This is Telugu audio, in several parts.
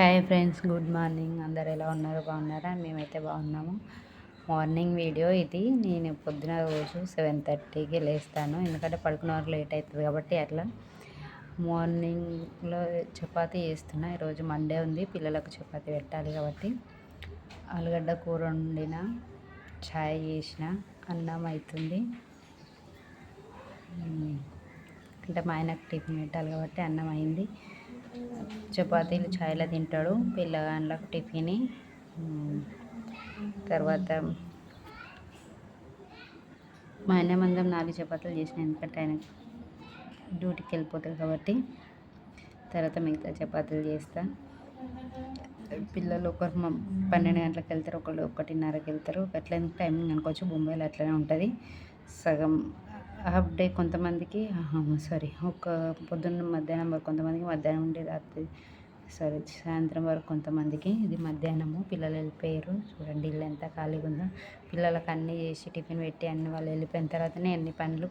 Hi friends good morning. అందరు ఎలా ఉన్నారు? బాగున్నారా? మేమైతే బాగున్నాము. మార్నింగ్ వీడియో ఇది. నేను పొద్దున రోజు సెవెన్ థర్టీకి లేస్తాను. ఎందుకంటే పడుకున్న వరకు లేట్ అవుతుంది కాబట్టి అట్లా. మార్నింగ్లో చపాతీ చేస్తున్నా. ఈరోజు మండే ఉంది. పిల్లలకు చపాతీ పెట్టాలి కాబట్టి. ఆలుగడ్డ కూర వండిన ఛాయ్ చేసిన అన్నం అవుతుంది అంటే మా ఆయనకు టిఫిన్ పెట్టాలి కాబట్టి అన్నం అయింది. చపాతీలు ఛాయ్లో తింటాడు. పిల్లగాళ్ళకు టిఫిన్. తర్వాత మా అన్న మందం నాలుగు చపాతీలు చేసిన ఎందుకంటే ఆయన డ్యూటీకి వెళ్ళిపోతాడు కాబట్టి. తర్వాత మిగతా చపాతీలు చేస్తా. పిల్లలు ఒకరు పన్నెండు గంటలకు వెళ్తారు ఒకళ్ళు ఒకటిన్నరకి వెళ్తారు. అట్లా టైమింగ్ అనుకోవచ్చు. బొంబాయిలో అట్లనే ఉంటుంది. సగం హాఫ్ డే కొంతమందికి సారీ ఒక పొద్దున్న మధ్యాహ్నం వరకు కొంతమందికి మధ్యాహ్నం ఉండే రాత్రి సరే సాయంత్రం వరకు కొంతమందికి ఇది మధ్యాహ్నము పిల్లలు వెళ్ళిపోయారు. చూడండి ఇల్లు ఎంత ఖాళీగా ఉందో. పిల్లలకు అన్నీ చేసి టిఫిన్ పెట్టి అన్ని వాళ్ళు వెళ్ళిపోయిన తర్వాతనే అన్ని పనులు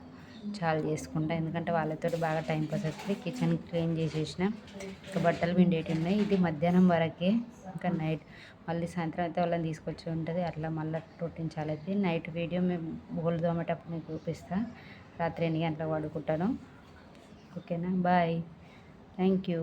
చాలా చేసుకుంటా. ఎందుకంటే వాళ్ళతో బాగా టైం పాస్ అవుతుంది. కిచెన్ క్లీన్ చేసేసిన. ఇంకా బట్టలు పిండేటి ఉన్నాయి. ఇది మధ్యాహ్నం వరకే. ఇంకా నైట్ మళ్ళీ సాయంత్రం అయితే వాళ్ళని తీసుకొచ్చి ఉంటుంది. అట్లా మళ్ళీ రొటీన్ అయితే నైట్ వీడియో మేము బోల్ దోమేటప్పుడు మీకు చూపిస్తాను రాత్రి ఎన్ని గంటలకు పడుకుంటాను. ఓకేనా? బాయ్. Thank you.